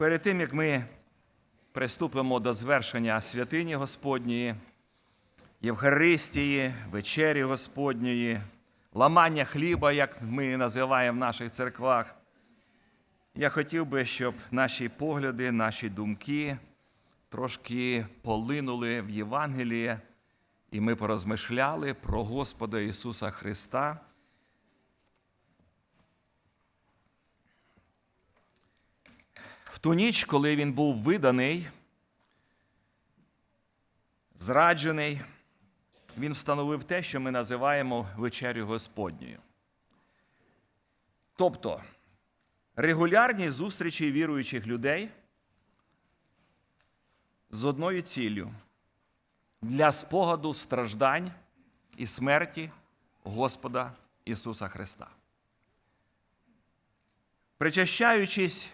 Перед тим, як ми приступимо до звершення святині Господньої, Євхаристії, вечері Господньої, ламання хліба, як ми називаємо в наших церквах, я хотів би, щоб наші погляди, наші думки трошки полинули в Євангеліє, і ми порозмишляли про Господа Ісуса Христа. Ту ніч, коли він був виданий, зраджений, він встановив те, що ми називаємо вечерю Господньою. Тобто регулярні зустрічі віруючих людей з одною ціллю для спогаду страждань і смерті Господа Ісуса Христа. Причащаючись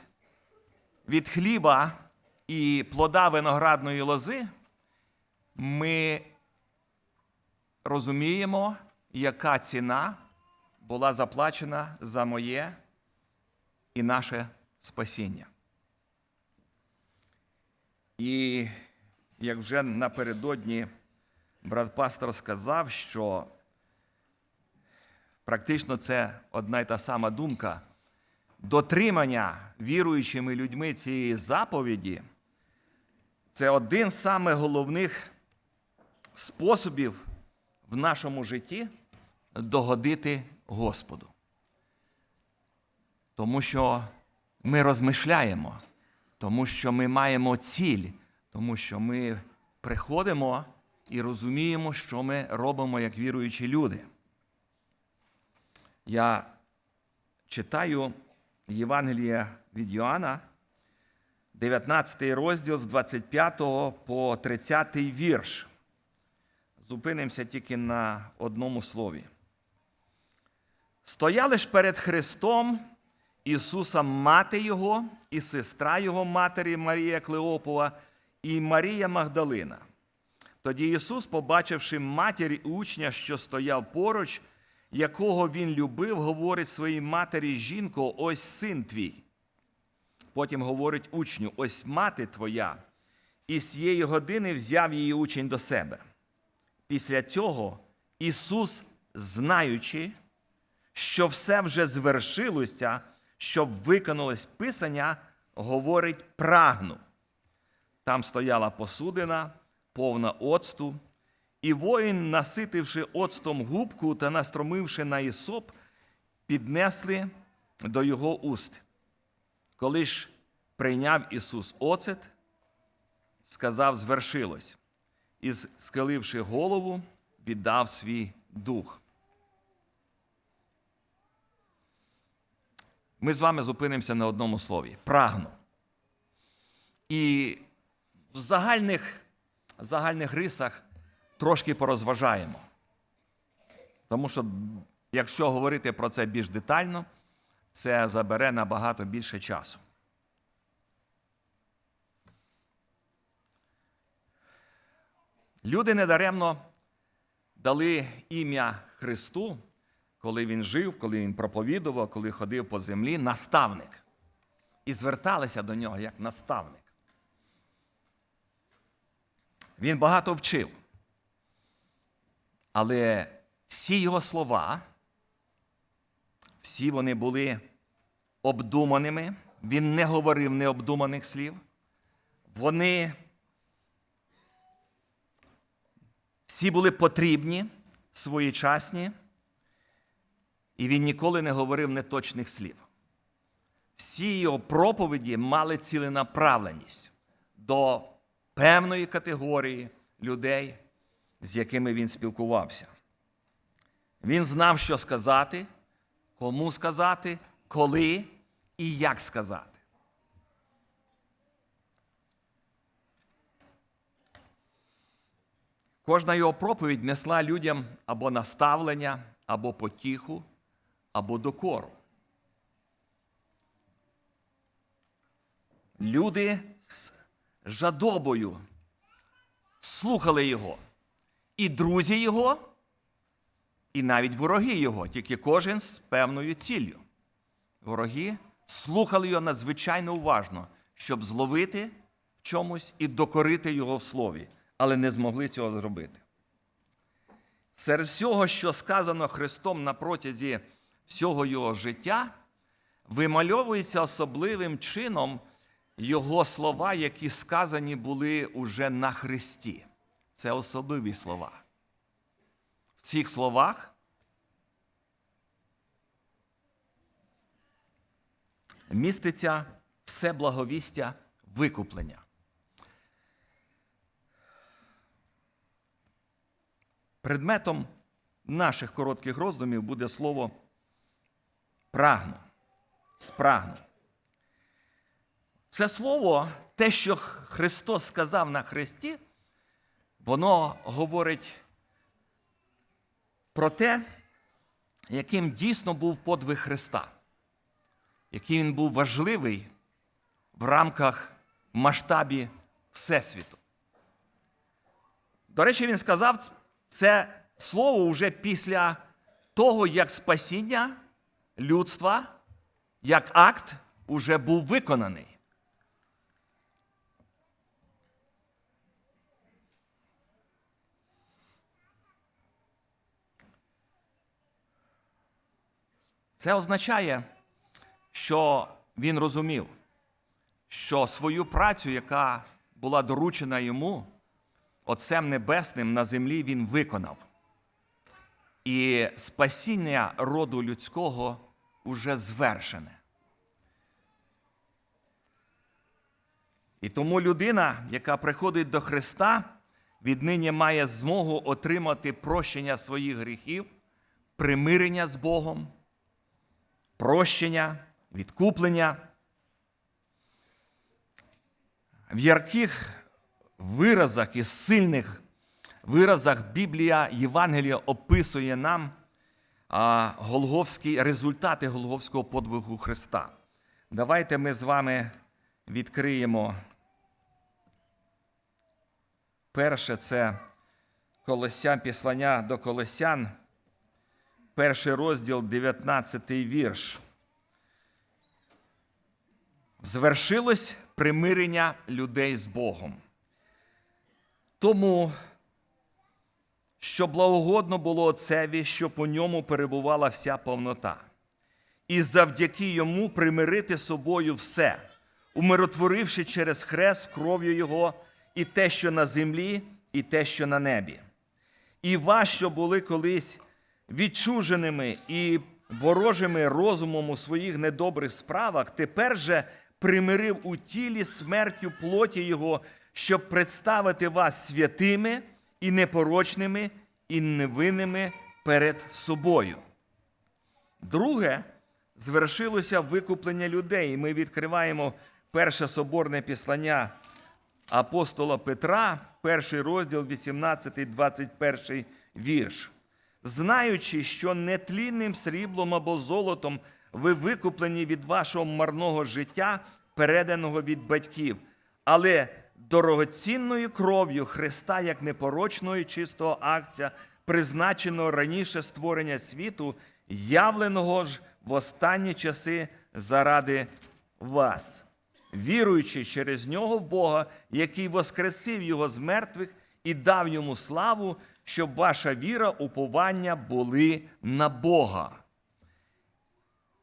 від хліба і плода виноградної лози, ми розуміємо, яка ціна була заплачена за моє і наше спасіння. І як вже напередодні брат пастор сказав, що практично це одна й та сама думка. Дотримання віруючими людьми цієї заповіді це один з самих головних способів в нашому житті догодити Господу. Тому що ми розмишляємо, тому що ми маємо ціль, тому що ми приходимо і розуміємо, що ми робимо як віруючі люди. Я читаю Євангелія від Йоанна, 19 розділ з 25 по 30 вірш. Зупинимося тільки на одному слові. Стояли ж перед Христом Ісуса мати Його, і сестра Його матері Марія Клеопова, і Марія Магдалина. Тоді Ісус, побачивши матір і учня, що стояв поруч, якого він любив, говорить своїй матері жінко, ось син твій. Потім говорить учню, ось мати твоя. І з цієї години взяв її учень до себе. Після цього Ісус, знаючи, що все вже звершилося, щоб виконалось Писання, говорить прагну. Там стояла посудина, повна оцту, і воїн, наситивши оцтом губку та настромивши на ісоп, піднесли до його уст. Коли ж прийняв Ісус оцет, сказав, звершилось, і, схиливши голову, віддав свій дух. Ми з вами зупинимося на одному слові прагну. І в загальних, загальних рисах трошки порозважаємо. Тому що, якщо говорити про це більш детально, це забере набагато більше часу. Люди недаремно дали ім'я Христу, коли він жив, коли він проповідував, коли ходив по землі, наставник. І зверталися до нього як наставник. Він багато вчив. Але всі його слова, всі вони були обдуманими. Він не говорив необдуманих слів. Вони всі були потрібні, своєчасні, і він ніколи не говорив неточних слів. Всі його проповіді мали ціленаправленість до певної категорії людей, з якими він спілкувався. Він знав, що сказати, кому сказати, коли і як сказати. Кожна його проповідь несла людям або наставлення, або потіху, або докору. Люди з жадобою слухали його. І друзі його, і навіть вороги його, тільки кожен з певною ціллю. Вороги слухали його надзвичайно уважно, щоб зловити в чомусь і докорити його в слові, але не змогли цього зробити. Серед всього, що сказано Христом на протязі всього його життя, вимальовується особливим чином його слова, які сказані були уже на Христі. Це особливі слова. В цих словах міститься все благовістя викуплення. Предметом наших коротких роздумів буде слово прагну. Спрагну. Це слово, те, що Христос сказав на Христі, воно говорить про те, яким дійсно був подвиг Христа, який він був важливий в рамках масштабі Всесвіту. До речі, він сказав це слово вже після того, як спасіння людства, як акт, уже був виконаний. Це означає, що він розумів, що свою працю, яка була доручена йому, Отцем Небесним на землі він виконав. І спасіння роду людського уже звершене. І тому людина, яка приходить до Христа, віднині має змогу отримати прощення своїх гріхів, примирення з Богом, прощення, відкуплення. В ярких виразах і сильних виразах Біблія Євангелія описує нам голговські результати Голговського подвигу Христа. Давайте ми з вами відкриємо. Перше це Колосян, післання до Колосян, перший розділ, 19 вірш. Звершилось примирення людей з Богом. Тому, що благогодно було Отцеві, що по ньому перебувала вся повнота, і завдяки йому примирити собою все, умиротворивши через хрест кров'ю Його і те, що на землі, і те, що на небі. І вас, що були колись відчуженими і ворожими розумом у своїх недобрих справах, тепер же примирив у тілі смертю плоті Його, щоб представити вас святими і непорочними, і невинними перед собою. Друге, звершилося викуплення людей. Ми відкриваємо перше соборне післання апостола Петра, перший розділ, 18, 21 вірш. Знаючи, що нетлінним сріблом або золотом ви викуплені від вашого марного життя, переданого від батьків, але дорогоцінною кров'ю Христа, як непорочного і чистого акція, призначеного раніше створення світу, явленого ж в останні часи заради вас, віруючи через нього в Бога, який воскресив його з мертвих і дав йому славу, щоб ваша віра, уповання були на Бога.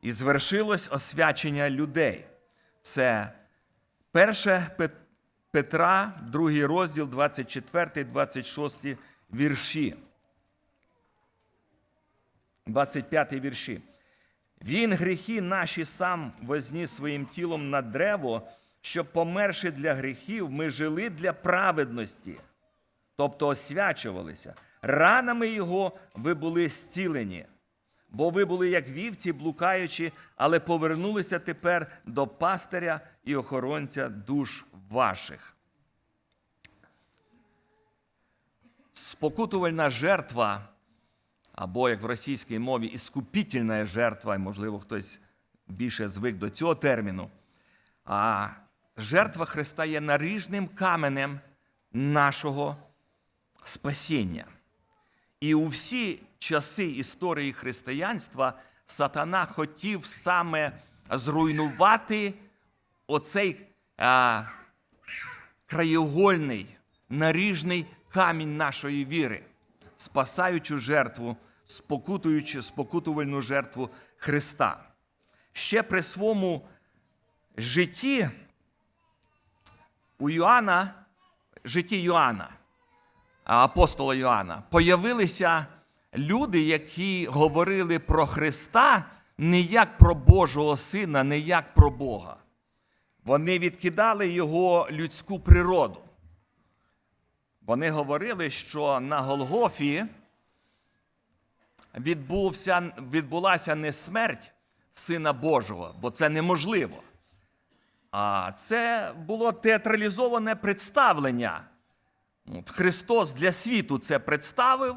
І звершилось освячення людей. Це перше Петра, другий розділ, 24, 26 вірші. 25 вірші. Він гріхи наші сам возніс своїм тілом на древо, щоб, померши для гріхів, ми жили для праведності, тобто освячувалися. Ранами Його ви були зцілені, бо ви були як вівці, блукаючи, але повернулися тепер до пастиря і охоронця душ ваших. Спокутувальна жертва, або як в російській мові, іскупітельна жертва, можливо, хтось більше звик до цього терміну. А жертва Христа є наріжним каменем нашого спасіння. І у всі часи історії християнства сатана хотів саме зруйнувати оцей а, краєугольний, наріжний камінь нашої віри, спасаючу жертву, спокутуючи спокутувальну жертву Христа. Ще при своєму житті у Йоанна, житті Йоанна, апостола Йоанна, появилися люди, які говорили про Христа не як про Божого Сина, не як про Бога. Вони відкидали його людську природу. Вони говорили, що на Голгофі відбувся, відбулася не смерть Сина Божого, бо це неможливо. А це було театралізоване представлення. От Христос для світу це представив,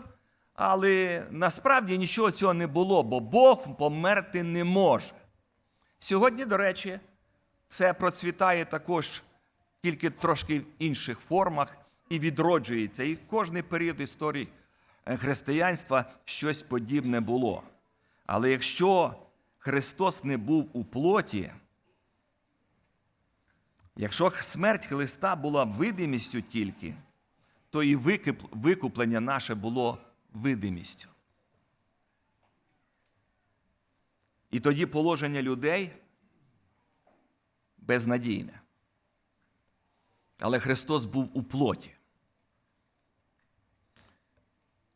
але насправді нічого цього не було, бо Бог померти не може. Сьогодні, до речі, це процвітає також тільки трошки в інших формах і відроджується. І кожний період історії християнства щось подібне було. Але якщо Христос не був у плоті, якщо смерть Христа була видимістю тільки, то і викуплення наше було видимістю. І тоді положення людей безнадійне. Але Христос був у плоті.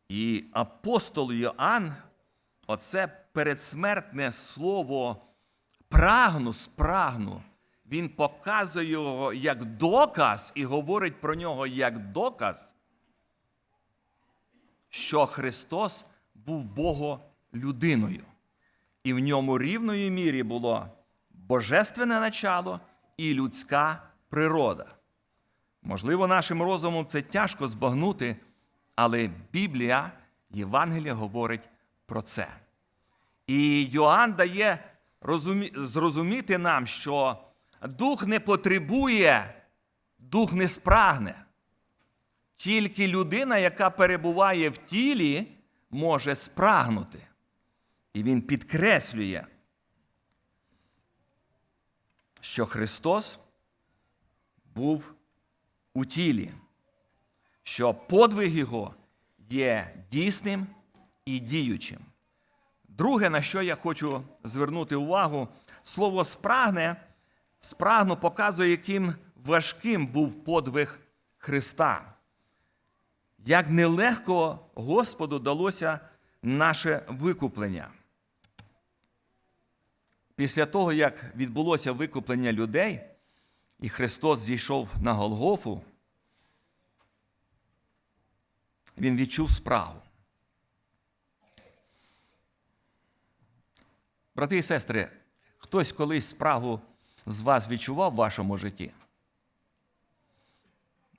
І апостол Йоанн, оце передсмертне слово прагну, спрагну, він показує його як доказ і говорить про нього як доказ, що Христос був Боголюдиною. І в ньому рівної мірі було божественне начало і людська природа. Можливо, нашим розумом це тяжко збагнути, але Біблія, Євангелія говорить про це. І Йоанн дає розумі... зрозуміти нам, що дух не потребує, дух не спрагне. Тільки людина, яка перебуває в тілі, може спрагнути. І він підкреслює, що Христос був у тілі, що подвиг Його є дійсним і діючим. Друге, на що я хочу звернути увагу, слово спрагне, спрагну показує, яким важким був подвиг Христа. Як нелегко Господу далося наше викуплення. Після того, як відбулося викуплення людей, і Христос зійшов на Голгофу, Він відчув спрагу. Брати і сестри, хтось колись спрагу з вас відчував в вашому житті?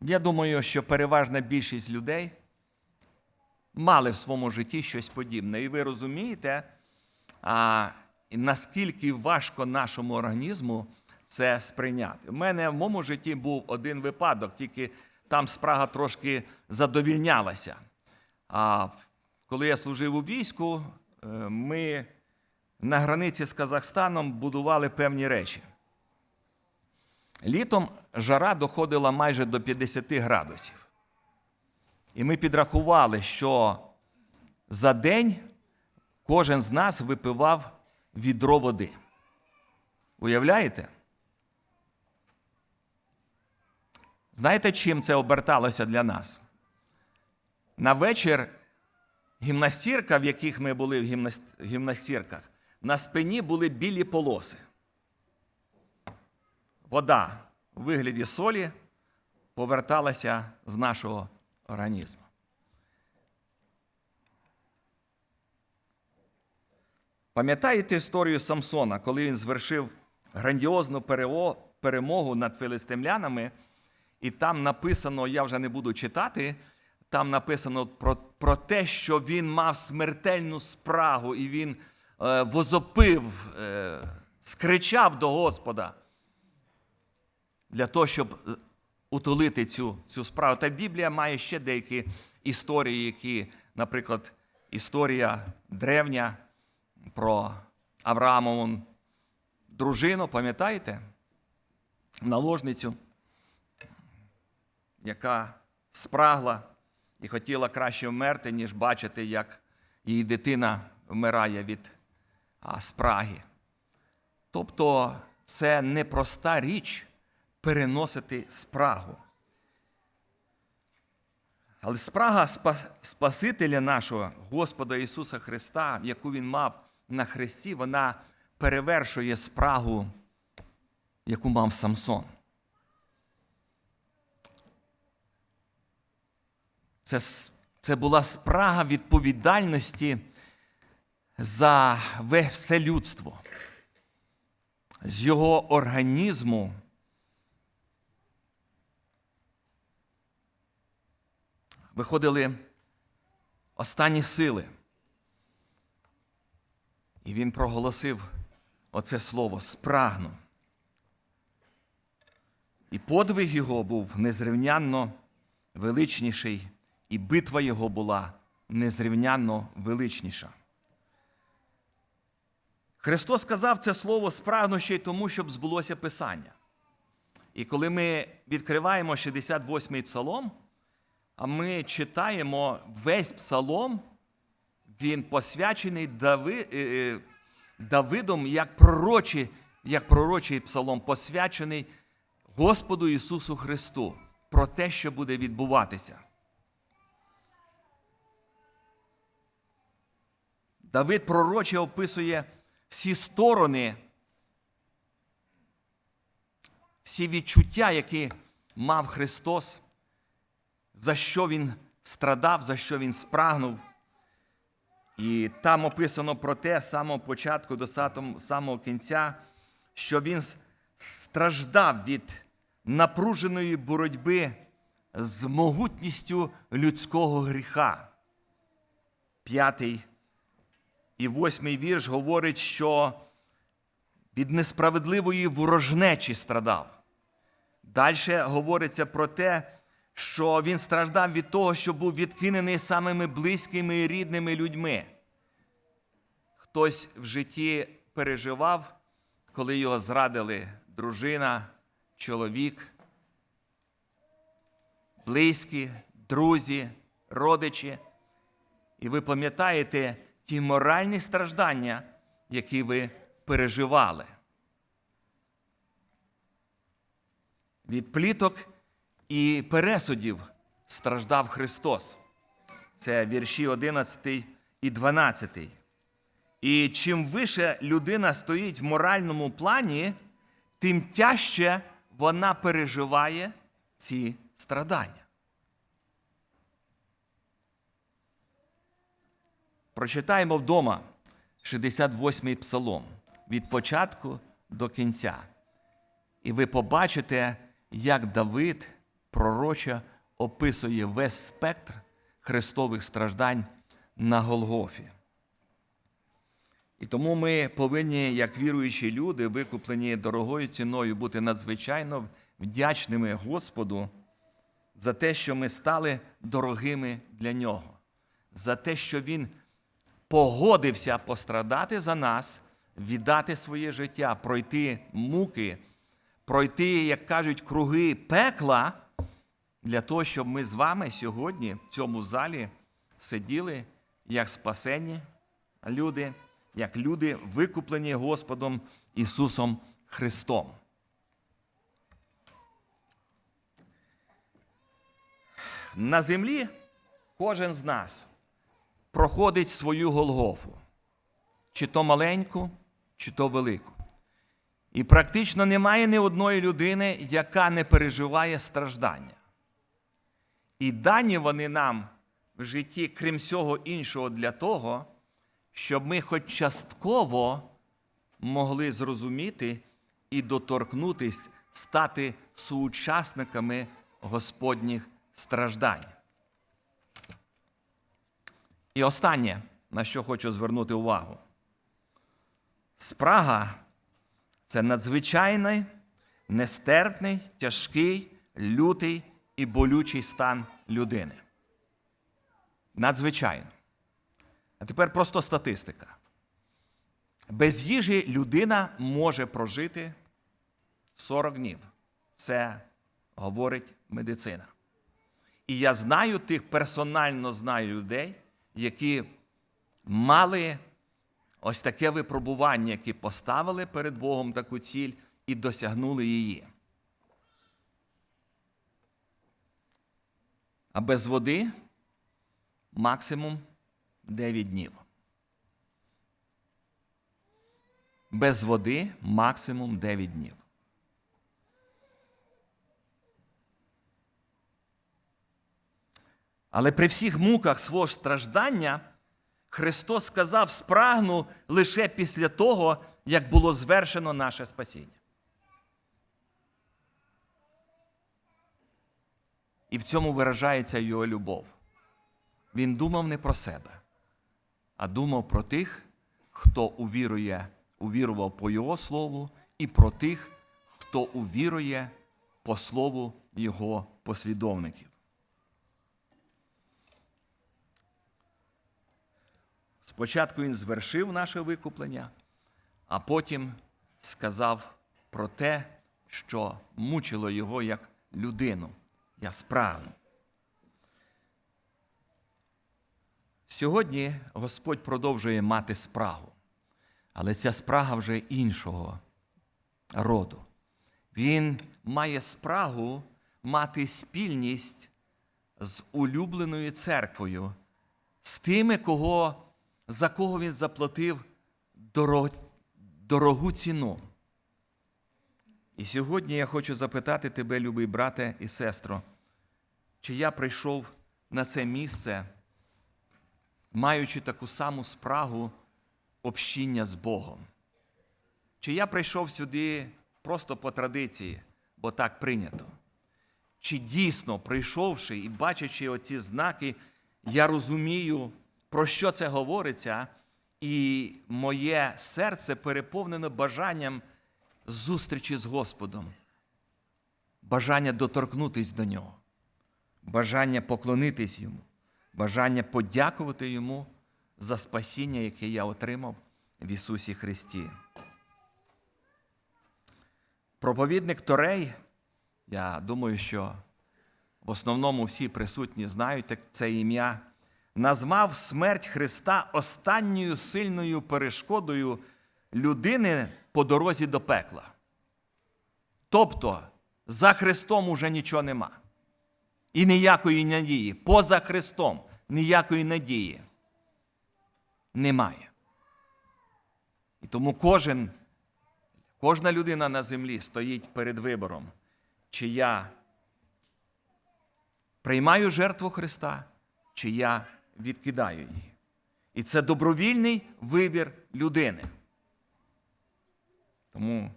Я думаю, що переважна більшість людей мали в своєму житті щось подібне. І ви розумієте, а, наскільки важко нашому організму це сприйняти. У мене в моєму житті був один випадок, тільки там спрага трошки задовільнялася. А коли я служив у війську, е, ми на границі з Казахстаном будували певні речі. Літом жара доходила майже до 50 градусів. І ми підрахували, що за день кожен з нас випивав відро води. Уявляєте? Знаєте, чим це оберталося для нас? На вечір гімнастірка, в яких ми були в гімнастірках, на спині були білі полоси. Вода у вигляді солі поверталася з нашого організму. Пам'ятаєте історію Самсона, коли він звершив грандіозну перемогу над филистимлянами, і там написано, я вже не буду читати, там написано про, про те, що він мав смертельну спрагу, і він е, возопив, е, скричав до Господа для того, щоб е, утолити цю, цю справу. Та Біблія має ще деякі історії, які, наприклад, історія древня про Авраамову дружину, пам'ятаєте? наложницю, яка спрагла і хотіла краще вмерти, ніж бачити, як її дитина вмирає від спраги. Тобто це непроста річ переносити спрагу. Але спрага Спасителя нашого, Господа Ісуса Христа, яку Він мав на Христі, вона перевершує спрагу, яку мав Самсон. Це, це була спрага відповідальності за все людство. З його організму виходили останні сили. І він проголосив оце слово спрагну. І подвиг його був незрівнянно величніший, і битва його була незрівнянно величніша. Христос сказав це слово спрагну ще й тому, щоб збулося Писання. І коли ми відкриваємо 68-й псалом, ми читаємо весь псалом, він посвячений Дави, е, е, Давидом як пророчий, як пророчий псалом, посвячений Господу Ісусу Христу про те, що буде відбуватися. Давид пророче описує всі сторони, всі відчуття, які мав Христос, за що Він страдав, за що Він спрагнув. І там описано про те з самого початку до самого кінця, що він страждав від напруженої боротьби з могутністю людського гріха. П'ятий і восьмий вірш говорить, що від несправедливої ворожнечі страдав. Далі говориться про те, що він страждав від того, що був відкинений самими близькими і рідними людьми. Хтось в житті переживав, коли його зрадили дружина, чоловік, близькі, друзі, родичі. І ви пам'ятаєте ті моральні страждання, які ви переживали. Від пліток і пересудів страждав Христос. Це вірші 11 і 12. І чим вище людина стоїть в моральному плані, тим тяжче вона переживає ці страдання. Прочитаємо вдома 68-й псалом від початку до кінця. І ви побачите, як Давид пророче описує весь спектр Христових страждань на Голгофі. І тому ми повинні, як віруючі люди, викуплені дорогою ціною, бути надзвичайно вдячними Господу за те, що ми стали дорогими для Нього, за те, що Він погодився пострадати за нас, віддати своє життя, пройти муки, пройти, як кажуть, круги пекла, для того, щоб ми з вами сьогодні в цьому залі сиділи як спасені люди, як люди, викуплені Господом Ісусом Христом. На землі кожен з нас проходить свою Голгофу, чи то маленьку, чи то велику. І практично немає ні одної людини, яка не переживає страждання. І дані вони нам в житті, крім всього іншого, для того, щоб ми хоч частково могли зрозуміти і доторкнутись, стати соучасниками Господніх страждань. І останнє, на що хочу звернути увагу. Спрага це надзвичайний, нестерпний, тяжкий, лютий і болючий стан людини. Надзвичайно. А тепер просто статистика. Без їжі людина може прожити 40 днів. це говорить медицина. І я знаю тих, персонально знаю людей, які мали ось таке випробування, які поставили перед Богом таку ціль і досягнули її. А без води максимум 9 днів. Без води максимум 9 днів. Але при всіх муках свого страждання Христос сказав спрагну лише після того, як було звершено наше спасіння. І в цьому виражається його любов. Він думав не про себе, а думав про тих, хто увірує, увірував по Його Слову, і про тих, хто увірує по слову Його послідовників. Спочатку він звершив наше викуплення, а потім сказав про те, що мучило його як людину. Я спрагну. Сьогодні Господь продовжує мати спрагу, але ця спрага вже іншого роду. Він має спрагу мати спільність з улюбленою церквою, з тими, кого, за кого він заплатив дорог, дорогу ціну. І сьогодні я хочу запитати тебе, любий брате і сестро, чи я прийшов на це місце, маючи таку саму спрагу общіння з Богом? Чи я прийшов сюди просто по традиції, бо так прийнято? Чи дійсно, прийшовши і бачачи оці знаки, я розумію, про що це говориться, і моє серце переповнено бажанням зустрічі з Господом, бажання доторкнутись до нього, бажання поклонитись йому, бажання подякувати йому за спасіння, яке я отримав в Ісусі Христі. Проповідник Торей, я думаю, що в основному всі присутні знають це ім'я, назвав смерть Христа останньою сильною перешкодою людини по дорозі до пекла. Тобто за Христом уже нічого нема. І ніякої надії. Поза Христом ніякої надії немає. І тому кожен, кожна людина на землі стоїть перед вибором, чи я приймаю жертву Христа, чи я відкидаю її. І це добровільний вибір людини. Тому,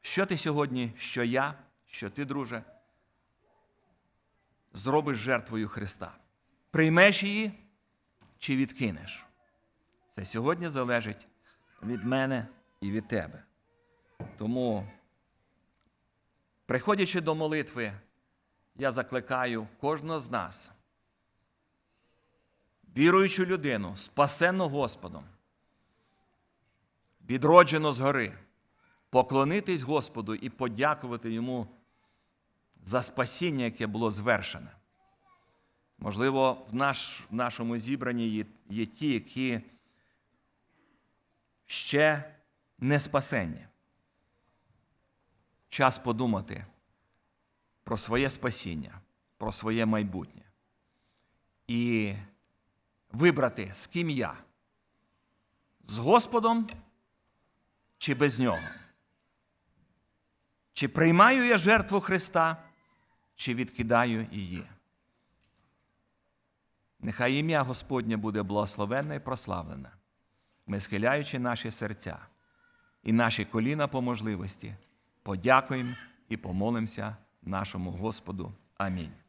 що ти сьогодні, що я, що ти, друже, зробиш жертвою Христа? Приймеш її чи відкинеш? Це сьогодні залежить від мене і від тебе. Тому, приходячи до молитви, я закликаю кожного з нас, віруючу людину, спасенну Господом, відроджено згори, поклонитись Господу і подякувати Йому за спасіння, яке було звершене. Можливо, в, наш, в нашому зібранні є, є ті, які ще не спасені. Час подумати про своє спасіння, про своє майбутнє. І вибрати, з ким я, з Господом чи без нього. Чи приймаю я жертву Христа, чи відкидаю її. Нехай ім'я Господнє буде благословенне і прославлене, ми схиляючи наші серця і наші коліна по можливості, подякуємо і помолимося нашому Господу. Амінь.